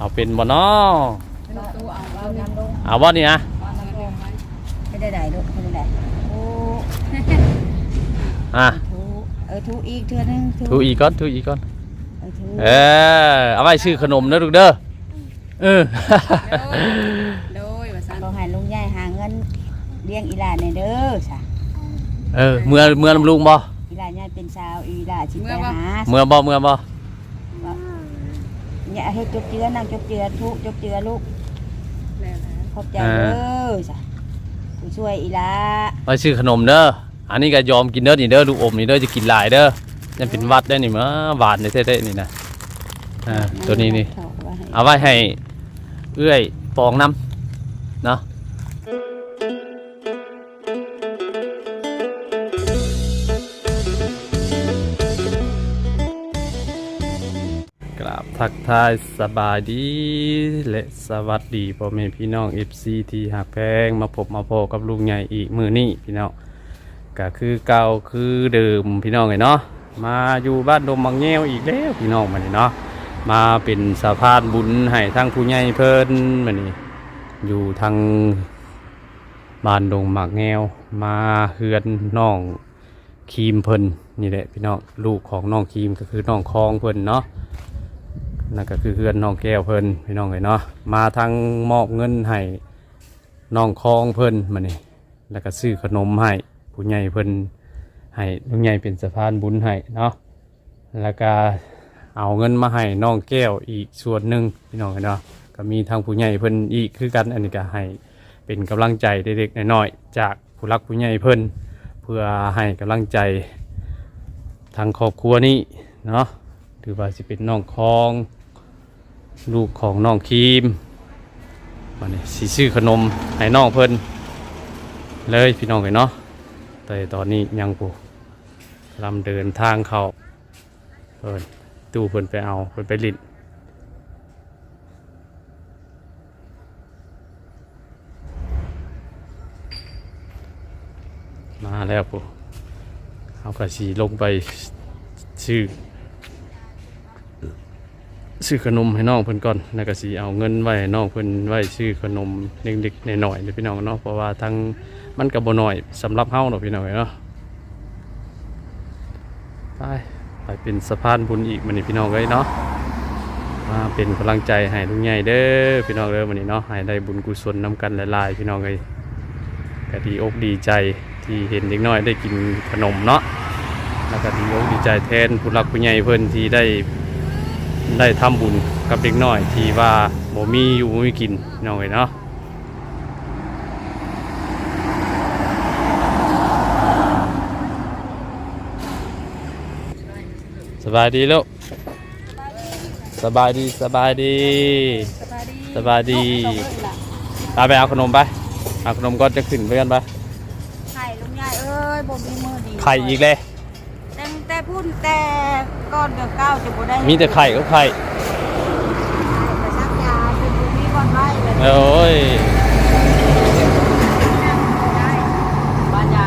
เอาเป็นบ่เนาะตู้เอาเอาน้ำลงเอาบ่นี่นะเอาน้ำลงไว้ไม่ได้ได้ลูกไม่ได้ได้โอ้อะทูเออทูอีกเทื่อนึงทูอีกก่อนทูอีกก่อนเออทูเออเอาไว้ซื้อขนมเด้อลูกเด้อเออโดยว่าซั่นเราให้ลุงใหญ่หาเงินเลี้ยงอีหลานในเด้อจ้ะเออเมื่อเมื่อลำลุงบ่อีหลานใหญ่เป็นสาวอีหลานสิไปหาเมื่อบ่เมื่อบ่ เนี่ยให้จบเจือนั่งจบเจือทุจบเจือลูกแล้วนะขอบใจเด้อจ้ะผู้ช่วยอีหลาไว้ซื้อขนมเด้ออันนี้ก็ยอมกินเด้อนี่เด้อลูกอมนี่เด้อจะกินหลายเด้อยังเป็นหวัดได้นี่มาหวานนี่เท่ๆนี่นะอ่าตัวนี้นี่เอาไว้ให้เอื้อยปองน้ำ ทักทายสบายดี และสวัสดีพ่อแม่พี่น้อง FC ที่หักแพงมาพบมาพอกับลุงใหญ่อีกมือนี้พี่น้องก็คือเก่าคือเดิมพี่น้องเลยเนาะมาอยู่บ้านดมบางแง้วอีกแล้วพี่น้องมาเนี่เนาะมาเป็นสะพานบุญให้ทั้งผู้ใหญ่เพิ่นมานี่อยู่ทางบ้านดงหมากแงวมาเฮือนน้องครีมเพิ่นนี่แหละพี่น้องลูกของน้องครีมก็คือน้องคองเพิ่นเนาะ นั่นก็คือเฮือนน้องแก้วเพิ่นพี่น้องเลยเนาะมาทางมอบเงินให้น้องคองเพิ่นมานี่แล้วก็ซื้อขนมให้ผู้ใหญ่เพิ่นให้ลุงใหญ่เป็นสะพานบุญให้เนาะแล้วก็เอาเงินมาให้น้องแก้วอีกส่วนหนึ่งพี่น้องเนาะก็มีทางผู้ใหญ่เพิ่นอีกคือกันอันนี้ก็ให้เป็นกำลังใจเด็กๆน้อยๆจากผู้รักผู้ใหญ่เพิ่นเพื่อให้กำลังใจทางครอบครัวนี้เนาะถือว่าสิเป็นน้องคอง ลูกของน้องครีมวันนี้สิซื้อขนมให้น้องเพิ่นเลยพี่น้องเลยเนาะแต่ตอนนี้ยังปูลำเดินทางเขาเพิ่นตู้เพิ่นไปเอาเพิ่นไปลิ้นมาแล้วปุ๊เอากระสีลงไปซื้อ ซื้อขนมให้น้องเพิ่นก่อนแล้วก็สีเอาเงินไว้น้องเพิ่นไว้ซื้อขนมเล็กๆหน่อยๆเลยพี่น้องเนาะเพราะว่าทั้งมันก็บ่น้อยสำหรับเฮาเนาะพี่น้องเนาะไปไปเป็นสะพานบุญอีกมันนี่พี่น้องเลยเนาะมาเป็นกำลังใจให้ลุงใหญ่เด้อพี่น้องเด้อมันนี่เนาะให้ได้บุญกุศลนำกันหลายๆพี่น้องเลยก็ดีอกดีใจที่เห็นเด็กน้อยได้กินขนมเนาะแล้วก็ดีอกดีใจแทนผู้รักผู้ใหญ่เพิ่นที่ได้ ได้ทำบุญกับเด็กน้อย ที่ว่าบ่มีอยู่บ่มีกินพี่น้องเลยเนาะสบายดีลูกสบายดีสบายดีสบายดีสบายดีลงเลยล่ะไปไปเอาขนมไปเอาขนมก็จะขึ้นไปกันไปไข่ลุงใหญ่เอ้ยบ่มีมือดีไข่อีกเลย แต่แต่พูดแต่ก้อนเดือนเก้าจะบ่ได้มีแต่ไข่ก็ไข่ไปซักยาเป็นบ่มีก่อนไว้เลยโอ้ยได้บ้านยา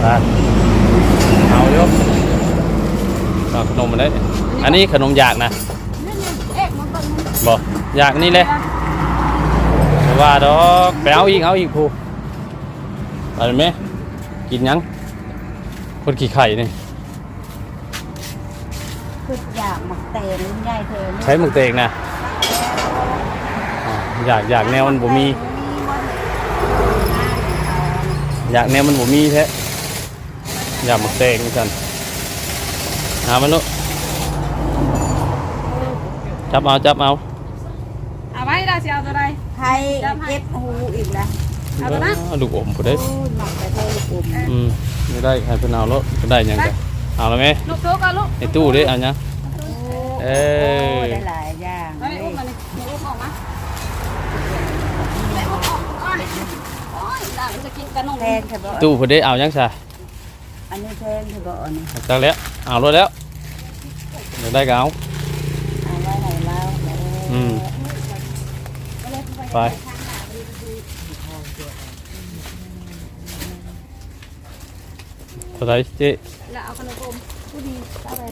ไปเอายกเอาขนมมาได้อันนี้ขนมอยากนะนี่นี่เอ๊ะมันเบิ่งมันบอกอยากนี่เลยแต่ว่าดอกไปเอาอีกเอาอีกพูไปไหมกินยัง คนขี่ไข่นี่คืออยากหมักเตนลุงใหญ่เธอใช้หมึกเตกนะอ๋ออยากอยากแนวมันบ่มี อยากแนวมันบ่มีแท้อยากหมึกเตกเหมือนกันหามันลูกจับเอาจับเอา เอาไว้ล่ะสิเอาตัวใดไข่เจ็บหูอีกแล้ว เอาตัวนั้นเออลูกอมก็ได้โอ้ยหมักแต่เธอลูกอมอืมไม่ได้ใครเป็นเอาแล้วก็ได้หยังกันเอาแล้วไหมลูกโตกันลูกในตู้ดิเอายังเออได้หลายอย่างเฮ้ยอุ้มมานี่อุ้มออกมาเฮ้ยอุ้มออกก่อนโอ้ยหลานจะกินขนมแทนเธอบอกตู้พอได้เอายังซะอันนี้แทนเธอบอกอันนี้จังแล้วเอาแล้วแล้วเดี๋ยวได้ก็เอาเอาไว้ให้เราอืมไป เท่าไหรเจ๊แล้วเอาขนมอมผู้ดีเอาไป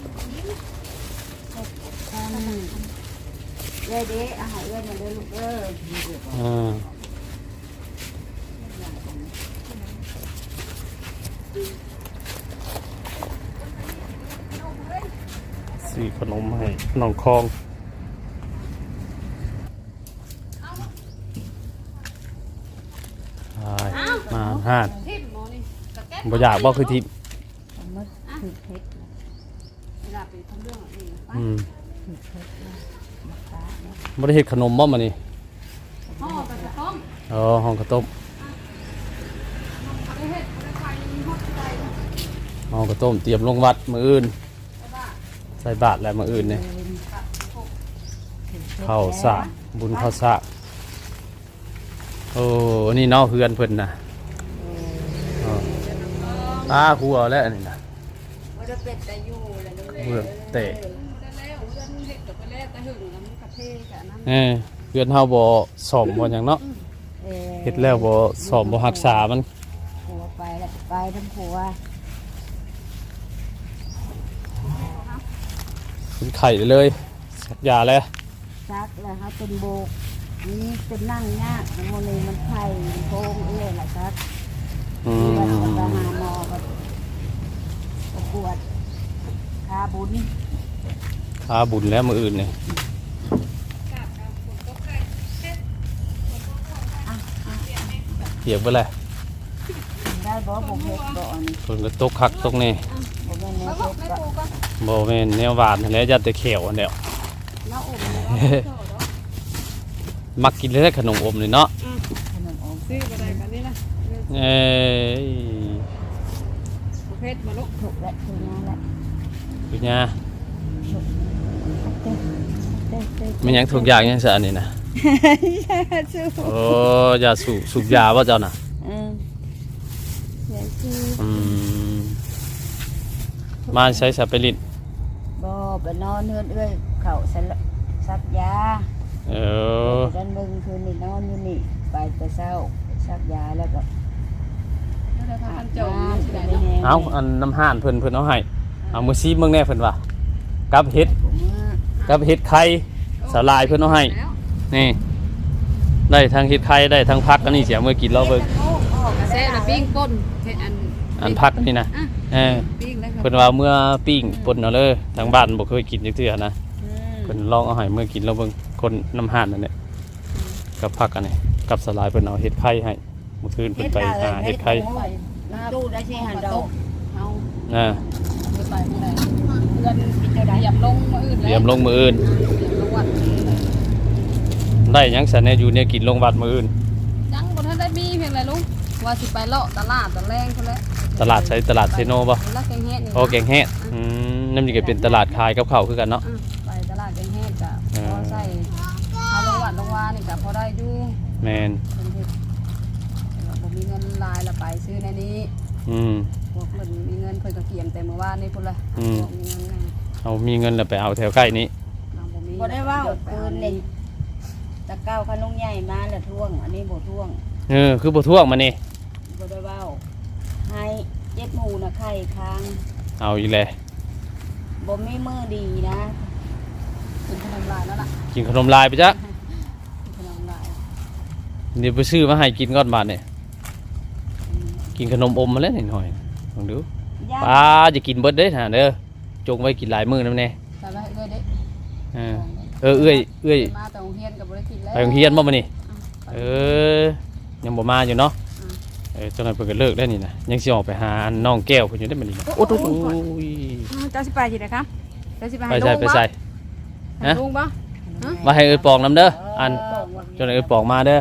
อืมด้เด้อาหารเอื้อนมาเด้อลูกเด้ออ่าซื้อขนมให้น้องคองไปมาห้านทิมหมอนี่กะแก้ บ่อยากบ่คือทิพย์มันถือเพชรเวลาไปทำเรื่องนี่ไปอืมถือเพชรนะมาฟ้าเนาะบ่ได้เฮ็ดขนมบ่มานี่ห่อไปกระต้มอ๋อห้องข้าวต้มเอาไปเฮ็ดเอาไปไฟฮอดใจห้องข้าวต้มเตรียมลงวัดมื้ออื่นแต่ว่าใส่บาตรแล้วมื้ออื่นนี่ถือเพชรข้าวสากบุญข้าวสากโอ้อันนี้เนาะเฮือนเพิ่นน่ะอ๋อ ตาหัวแล้วอันนี้น่ะว่าจะเป็ดแต่อยู่เลยลูกเมืองเตะได้แล้วเรื่องเฮ็ดกับไปแล้วแต่หึงแล้วมันกระเทกะนั้นเออเฮือนเฮาบ่ซ่อมบ่หยังเนาะออเฮ็ดแล้วบ่ซ่อมบ่รักษามันผัวไปแล้วไปทั้งผัวเป็นไข้เลยสักยาแล้วซักแล้วเขาเป็นโบกนี่เป็นนั่งยากโมนี่มันไข่โพงเอื้อละซัก อืปวดก็ไปมหาหมอก็ก็ปวดขาบุญขาบุญแล้วมืออื่นนี่เปียกเบ่แล้วได้บ่ผมเห็ดบ่อนฝนก็ตกคักตกนี่บ่แม่นแนวเฮ็ดบ่บ่แม่นแนวหวานและยัดแต่เขียวอันเดียว น้าอมนี่เนาะมักกินเลยขนมอมนี่เนาะนมอม ซื้อมาได้กันนี่นะ เอ้ยประเภทมาลุกถูกและถูกงานและคือหยังเต้เต้เต้มันหยังทุกอย่างยังซะอันนี้นะสู้โอ้ยาสูบสูบยาบ่เจ้าน่ะเอออย่าสู้อืมมาใช้สเปริตบ่ไปนอนเฮือนเอ้ยเข้าสละซักยาเออดันมึงคืนนี่นอนอยู่นี่ไปแต่เช้าซักยาแล้วก็แล้วได้ พาอากันบเจาน้ำที่ไหนไปเนาะแห้งเอาอันน้ำห่านเพิ่นเพิ่นเอาให้เอามือซีเบิ่งแน่เพิ่นว่ากับเฮ็ดผมว่ากับเฮ็ดไข่สาลายเพิ่นเอาให้แล้วนี่ ได้ทั้งเฮ็ดไข่ได้ทั้งพักอันนี้เสียเมื่อกินเราเบิ่งกระแสน่ะปิ้งป่นเฮ็ดอันอันพักนี่นะอะเออปิ้งแล้วเพิ่นว่าเมื่อปิ้งป่นเอาเลยทางบ้านบ่เคยกินจักเทื่อนะอืมเพิ่นลองเอาให้เมื่อกินเราเบิ่งคนน้ำห่านนั่นแหละกับพักอันนี้กับสลายเพิ่นเอาเฮ็ดไข่ให้เมื่อคืนเพิ่นไปหาเฮ็ดไข่หน้าตู้ได้ใช่หันดอกเอาอ่าไปไปเมื่อไหร่เดือนปิดเท่าใดเหยียบลงมาอื่นเตรียมลงมืออื่นเหยียบลงวัดได้หยังสันเนี่ยอยู่เนี่ยกินลงวัดมืออื่นยังบ่ทันได้มีเพียงไรลุงว่าสิไปเลาะตลาดตะแรงพุ่นแหละตลาดใช้ตลาดเซโนป่ะแล้วแกงเฮ็ดนี่นะโอแกงแฮะอืมนั่นนี่ก็เป็นตลาดขายกับข้าวคือกันเนาะอืมไปตลาดแกงเฮ็ดก็เออพอใส่เอาลงวัดลงวานี่ก็พอได้อยู่แมน เป็นเฮ็ดแต่ว่าบ่มีเงินห ลายละไปซื้อในนี้อืม พวกเพิ่นมีเงินเพิ่นก็เกียมแต่เมื่อวานนี่พุ่นละอืมบอกมีเงินนะเอามีเงินแล้วไปเอาแถวใกล้นี้เราบ่มีบ่ได้เว่าไปปืเอานนี่ตะเก้าขนมใหญ่มาแล้วท่วง อันนี้บ่ท่วงเออ คือบ่ท่วงมานี่ บ่ได้เว้าให้เจ็ดหมูนะไข่ค้างเอาอีกแล้วบ่มีมือดีนะกินขนมลายแล้วล่ะกินขนมลายไปจ้ะกินขนมลายเดี๋ยวไปซื้อมาให้กินก่อนบาดเนี่ย กินขนมอมมาแล้วนิดหน่อยลองดูย่าป้าจะกินเบิดเด้อนะเด้อจงไว้กินหลายมื้อนํแน่ไปไว้เอ้ยเด้เออเออเอื้อยเอื้อยมาแต่โรงเรียนก็บ่ได้กินแล้วไปโรงเรียนบ่มื้อนี้ไปเออยังบ่มาอยู่เนาะอืมเออจังได๋เพิ่นก็เลิกแล้วนี่นะยังสิออกไปหาอันน้องแก้วเพิ่นอยู่ได้มื้อนี้นะโอ้โหอ้าวเจ้าสิไปที่ไหนครับเจ้าสิไปไปให้ใส่ลุงไปบ่ใส่ให้ลุงบ่มาให้เอ้ยปองนํเด้ออันเออจนเอ้ยปองมาเด้อ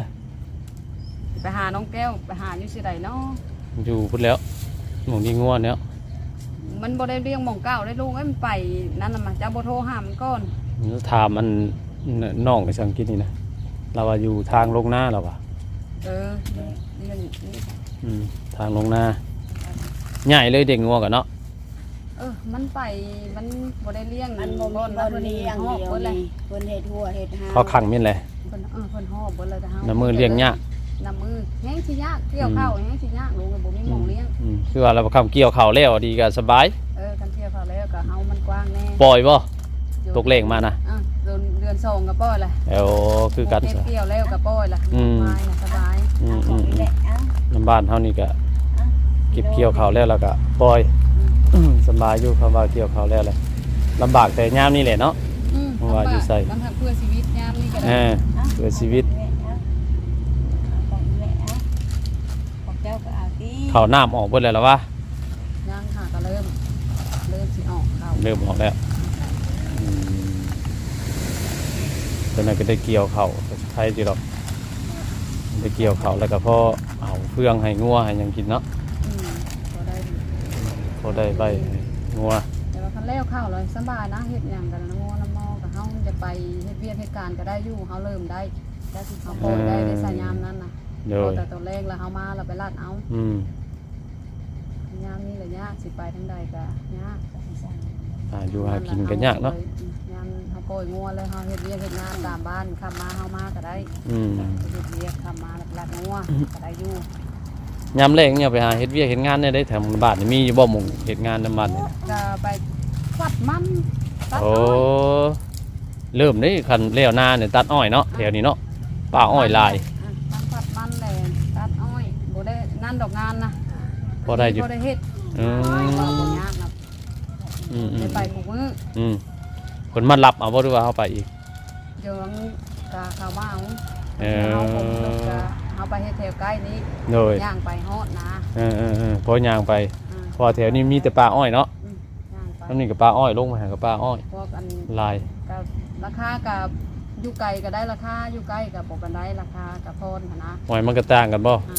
ไปหาน้องแก้วไปหาอยู่สิไดเนาะ อยู่พุ่นแล้วหมองนี่ง่วนแล้วมันบ่ได้เลี้ยงหม่องเก้าได้ลุงเอ้ยมันไปนั่นน่ะมาเจ้าบ่โทรหามันก่อนแล้วถามมันน้องไปสังกิตนี่นะเราว่าอยู่ทางลงหน้าเราว่ะเออเลี้ยงนี่อืมทางลงหน้าใหญ่เลยเด็กงัวกันเนาะเออ มันไปมันบ่ได้เลี้ยงมันบ่มีบ่บ่เพิ่นดีอย่างฮอบเดียวเพิ่นเลยนี่เพิ่นเฮ็ดหัวเฮ็ดหางเขาขังมินเลยเพิ่นเออเพิ่นฮอบเพิ่นเลยแต่เฮาน้ำมือเลี้ยงยาก น้ำมือแห้งสิยากเกี่ยวข้าวแห้งสิยากลุงก็บ่มีหม่องเลี้ยงอืมคือว่าเราคำเกี่ยวเขาวแล้วดีก็สบาย เออกันเที่ยวเขาแล้วก็เฮามันกว้างแน่ปล่อยบ่ตกเลขมานะอะเดือนเดือนอนส่งกับป้อยล่ะแอวคือกัน เก็บซะเกี่ยวแล้วกับป้อยล่ะอืม สบายน่ะสบายอืมอืมนี่แหละเอ้าน้ำบ้านเฮานี่ก็เก็บเกี่ยวข้าวแล้วแล้วก็ปล่อยสำบายอยู่คำว่าเกี่ยวข้าวแล้วแหละลำบากแต่ยามนี่แหละเนาะ อืมเพราะว่าอยู่ใส่ลำพังเพื่อชีวิตยามนี้ก็เอได้อเพื่อชีวิต ของแม่เอ้าของ เจ้าก็เอาที่ข้าวน้ำออกเบิดแล้วล่ะวะย่างค่ะก็เริ่ม เริ่มสิออกเข้าเริ่มออกแล้วอืมตอนนั้นก็ได้เกี่ยวข้าวก็ใช่จีหรอกได้เกี่ยวข้าวแล้วก็พอเอาเฟืองให้งัวให้หยังกินเนาะอืมก็ได้พอได้ใบให้งัวแต่ว่าคันแล้วเข้าเลยสบายนะเฮ็ดหยังกันงอน้ำมอกับเฮาจะไปเฮ็ดเวียกเฮ็ดการก็ได้อยู่เฮาเริ่มได้ได้สิเฮาโปรยได้ในสายยามนั้นน่ะ โดพอยแต่ตัวแรกแล้วเฮามาเราไปลาดเอาอืมยามนี้แหละยากสิไปทางใดก็ยากอ่าอยู่หากินกันยากเนาะยามเฮาโปรยงัวเลยเฮาเฮ็ดเวียกเฮ็ดงานตามบ้านขับมาเฮามาก็ได้อืมไปเฮ็ดเวียกขับมาแล้วไปลาดงัวก็ได้อยู่ยามแรกเนี่ยไปหาเฮ็ดเวียกเฮ็ดงานเนี่ยได้แถวบ้านนี่มีอยู่บ่หมู่เฮ็ดงานนำบ้านนี่ก็ไปฟัดมันตัดโอ้อ้อยเริ่มนี่คันเลี้ยวหน้าเนี่ยตัดอ้อยเนาะแถวนี้เนาะป่าอ้อยลาย อะทำผัดมันแหละตัดอ้อยบ่ได้งานดอกงานนะพอได้อยู่บ่ได้เฮ็ดอืมก็บ่ยากนะอืมอืได้มไปหมู่มื้ออืมคนมารับเอาบ่หรือว่าเอาไปอีก เดี๋ยวกะเข้ามาเอาเออเฮาผมก็เฮาไปเฮ็ดแถวใกล้นี้โดยย่างไปฮอดนะเออเออเออพอย่างไปอ่าพอแถวนี้มีแต่ป่าอ้อยเนาะอืมย่างไปแล้วนี่ก็ป่าอ้อยลงมาหากับป่าอ้อย พวกอันลายก็ราคากับอยู่ไกลก็ได้ราคาอยู่ใกล้ก็บ่กันได้ราคากับพรหั้นนะอ้อยมันก็ต่างกันบ่ อ่า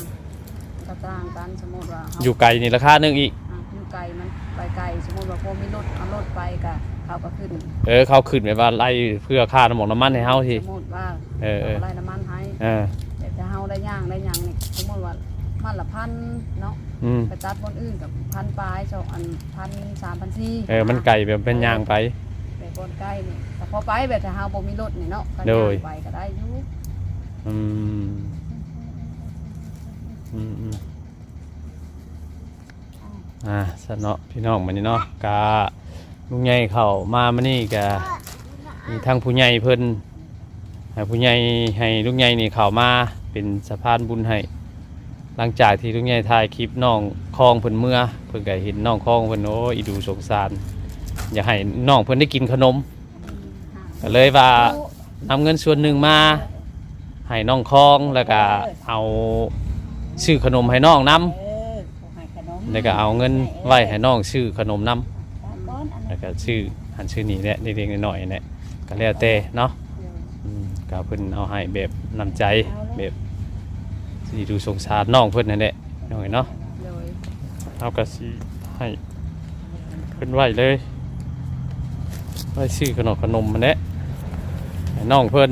ก็ต่างกันสมมุติว่าเฮาอยู่ไกลนี่ราคาหนึงอีก อะอยู่ไกลมันไปไกลสมมติว่าพวกมีรถเอารถไปก็เขาก็ขึ้นเออเขาขึ้นไปว่าไล่เพื่อค่าน้ำมันน้ำมันให้เฮาที สมมติว่าเออเออเขาไล่น้ำมันให้เออแต่ถ้าเฮาได้ย่างได้หยังนี่สมมติว่ามันละพันเนาะอืมไปตัดบนอื่นกับพันปลายสองอันพันสามพันสี่เออมันไก่แบบเป็นยางไป ไปบนใกล้นี่แต่พอไปแบบถ้าเฮาบ่มีรถนี่เนาะก็โดย่ายงไปก็ได้อยู่อืม อืมอืมอ่าสนเนาะพี่น้องมันนี่เนาะกาลุงใหญ่เข้ามามานี่กามีทางผู้ใหญ่เพิ่นให้ผู้ใหญ่ให้ลุงใหญ่นี่เข้ามาเป็นสะพานบุญให้หลังจากที่ลุงใหญ่ถ่ายคลิปน้องคลองเพิ่นเมื่อเพิ่นก็เห็นน้องคลองเพิ่นโอ้ยอีดูสงสาร อยากให้น้องเพิ่นได้กินขนมก็เลยว่านำเงินส่วนหนึ่งมาให้น้องคลองแล้วก็เอา ซื้อขนมให้น้องนเออขอให้ขนมำแล้วก็เอาเงินไว้ให้น้องซื้อขนมนตามก้อนอันำแล้วก็ซื้อหันซื้อนี่แหละเล็กๆน้อยๆเนี่ยก็แล้วแต่เนาะอืมก็เพิ่นเอาให้แบบน้ำใจแบบสิดูสงสารน้องเพิ่นนั่นแหละน้อยเนาะเลยเอาก็สิให้เพิ่นไว้เลยไว้ซื้อขนมขนมมันแหละให้น้องเพิ่น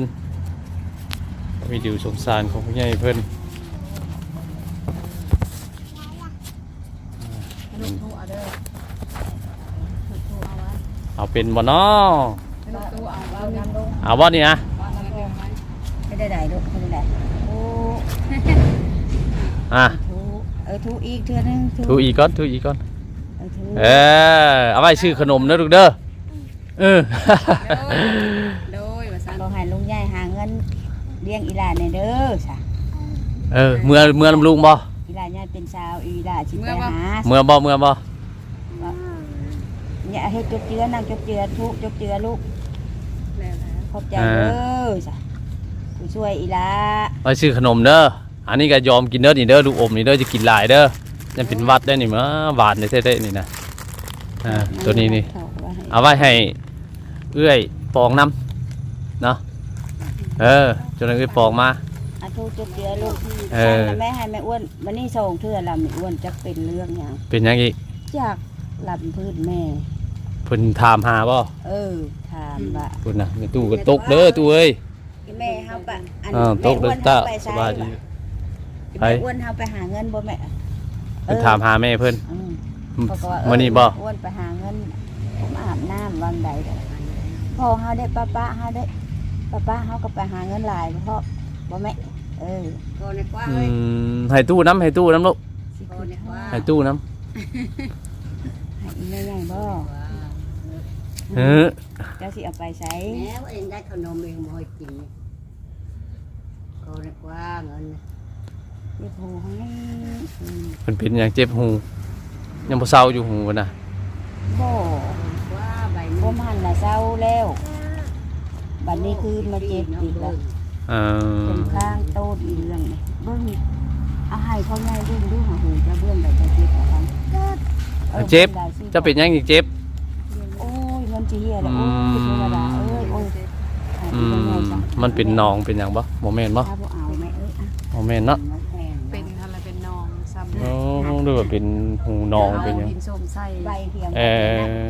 วิดีโอสงสารของผู้ใหญ่เพิ่น ให้ลูกตู้เอาเด้อลูกตู้เอาไว้ เอาเป็นบ่เนาะให้ลูกตู้เอาไว้นำลงเอาบ่นี่นะวางลงไว้ไม่ได้ได้ลูกไม่ได้ได้โอ้อะทูเออทูอีกเทื่อนึงถูอีกก่อนถูอีกก่อนเออทูเออเอาไว้ซื้อขนมเด้อลูกเด้อเออโดยว่าซั่นขอให้ลุงใหญ่หาเงินเลี้ยงอีหลานในเด้อจ้ะเออเมื่อเมื่อลำลุงบ่อีหลานใหญ่เป็นสาวอีหลานสิไปหาเมื่อบ่เมื่อบ่ อย่าให้จบเจือนั่งจบเจือทุกจบเจือลูกแล้วนะขอบใจเด้อจ้ะผู้ช่วยอีหลาไว้ซื้อขนมเด้ออันนี้ก็ยอมกินเด้อนี่เด้อลูกอมนี่เด้อจะกินหลายเด้อยังเป็นหวัดได้อนี่มาหวานได้เท่ๆนี่นะอ่าตัวนี้นี่เอาไว้ให้เอื้อยปองน้ำเนาะเออจนเอื้อยปองมาอาทุกจบเจือลูกเออสั่งแล้วแม่ให้แม่อ้วนวันนี้ส่งเทื่อลำแม่อ้วนจะเป็นเรื่องหยังเป็นหยังอีกจากลำพืชแม่เพิ่นถามหาบ่เออถามว่าเพิ่นน่ะในตู้ก็ตกเด้อตู้เอ้ยอีแม่เฮาไปอันอ่าตกเด้อแม่ตาอ้วนเฮไปสบายดีแม่อ้วนเฮาไปหาเงินบ่แม่เพิ่นถามหาแม่เพิ่นอืมเขาก็ว่าเออมื้อนี้บ่อ้วนไปหาเงินผมอาบน้ำวันใดพ่อเฮาได้ป้าป้าเฮาได้ป้าป้าเฮาก็ไปหาเงินหลายเพราะบ่แม่เออก็ในกว้างอืเลยมให้ตู้น้ำให้ตู้น้ำลูกสิก็ขึ้นในกว้างให้ตู้น้ให้อีแม่ใหญ่บ่ำ เฮ้อเจ้าสิเอาไปใช้แม้ว่าเองได้ขนมเองบ่ให้กินก็นึกว่าเงินเดี๋ยวผูให้อืมเพิ่นเป็นหยังเจ็บหูยังบ่เศร้าอยู่หูบ่น่ะบ่ว่าใบบ่มันน่ะเศร้าแล้วบัดนี้คือมาเจ็บอีกแล้วเออเป็นข้างโตดอีกเรื่องนี่เบิ่งเอาให้เขาใหญ่ดูดูหาหูจะเบื้องใดจะเจ็บเอากันออเจ็บบิ่งได้สิจะเป็นหยังอีกเจ็บโอ้ ยเงินสิเฮียแล้วโอ้ยอืมเทวดาเอ้ยโอ้ยให้อืเป็นไงมจ้ะมันเป็นหนองเป็นหยังบ่บ่แม่นบ่ถ้าบ่เอาแม่เอ้ยอะบ่แม่นเนาะมันแพงเป็นอะไรเป็นนองซ้ำโอ้ดูว่าเป็นหูหนองเป็นหยัง หินส้มใส่ใบเทียมเออ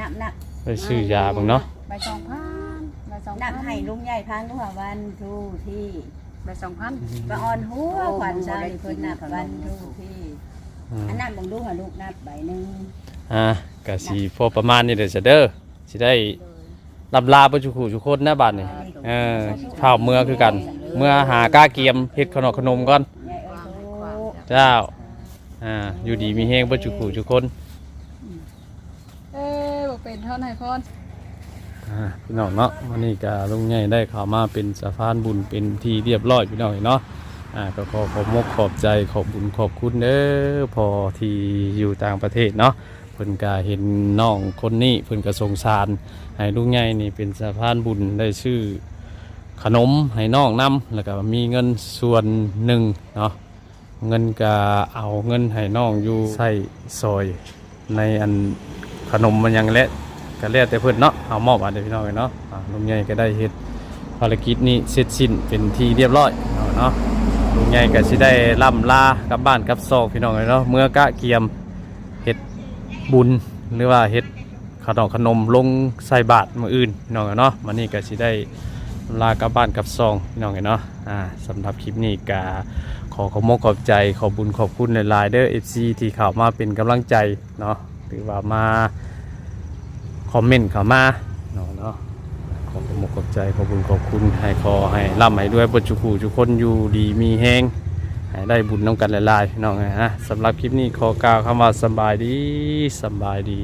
นับนับไปซื้อยาเบิ่งเนาะใบสองพันใบสองนัพับนให้ลุงใหญ่พันทุกวันทุกที่ใบสองพันปะออนหัวขวัญซาเพิ่นนับวันทุกที่อืมอันนั้นบังดูหาลูกนับใบหนึงอะก็สิพอประมาณนี้เด้อจ้ะเด้อ สิได้ลำลาบ่จุคู่ทุกคนนะบัดนี้เออข้าวเมื่อคือกัน เมื่อหากล้าเกียมเฮ็ดขนมขนมก่อนใหญ่เอ้ยโตเจ้าอ่าอยู่ดีมีเฮงบ่จุกูทุกคนเอ้ยบอกเป็นเท่าไหร่พ่อนอ่าพี่น้องเนาะวันนี้ก็ลุงใหญ่ได้เข้ามาเป็นสะพานบุญเป็นที่เรียบร้อยพี่น้องเนาะอ่าก็ขอขอบมกขอบใจขอบบุญขอบคุณเด้อพอที่อยู่ต่างประเทศเนาะ เพิ่นก็เห็นน้องคนนี้เพิ่นก็สงสาร ให้ลุงใหญ่นี่เป็นสะพานบุญได้ชื่อขนมให้น้องนํแล้วก็มีเงินส่วนหนึ่งเนาะเงินก็เอาเงินให้น้องอยู่ใส่ซอยในอันขนมมันยังเละก็แล้วแต่เพิ่นเนาะเอามอบอันเดียวพี่น้องเนาะลุงใหญ่ก็ได้เฮ็ดภารกิจนี้เสร็จสิ้นเป็นที่เรียบร้อยเนาะลุงใหญ่ก็สิได้ล่ำลากลับบ้านกลับซอกพี่น้องเลยเนาะเมื่อกะเกียม บุญหรือว่าเฮ็ดขนมขนมลงใส่บาตรมื้ออื่นน้องเนาะมันนี่ก็สิได้ลากลับบ้านกับซองพี่น้องเนาะอ่าสำหรับคลิปนี้ก็ขอขอมกขอบใจขอบบุญขอบคุณในลายๆเด้อ FC ที่เข้ามาเป็นกำลังใจเนาะหรือว่ามาคอมเมนต์เข้ามาเนาะเนาะขอขอมกขอบใจขอบบุญขอบคุณให้ขอให้ร่ำให้ด้วยบรจุคูทุกคนอยู่ดีมีแห้ง ให้ได้บุญน้องกันหลายๆน้องนะฮะสำหรับคลิปนี้ขอกล่าวคำว่าสบายดีสบายดี